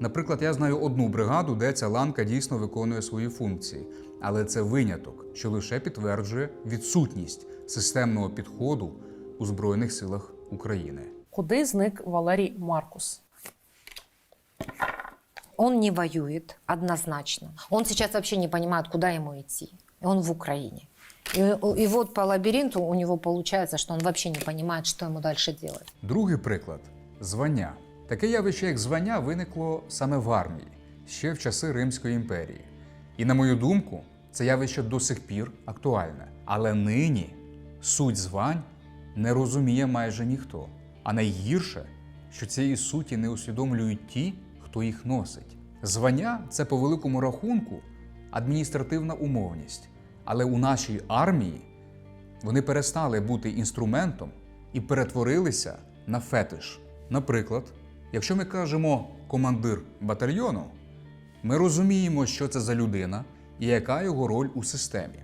Наприклад, я знаю одну бригаду, де ця ланка дійсно виконує свої функції, але це виняток, що лише підтверджує відсутність системного підходу у Збройних силах України. Куди зник Валерій Маркус? Он не воюет однозначно. Он сейчас вообще не понимает, куда ему идти. Он в Украине. И, и вот по лабиринту у него получается, что он вообще не понимает, что ему дальше делать. Другий приклад звання. Таке явище, як звання, виникло саме в армії ще в часи Римської імперії. І, на мою думку, це явище до сих пір актуальне. Але нині суть звань не розуміє майже ніхто. А найгірше, що цієї суті не усвідомлюють ті, хто їх носить. Звання це по великому рахунку адміністративна умовність. Але у нашій армії вони перестали бути інструментом і перетворилися на фетиш. Наприклад, якщо ми кажемо командир батальйону, ми розуміємо, що це за людина і яка його роль у системі.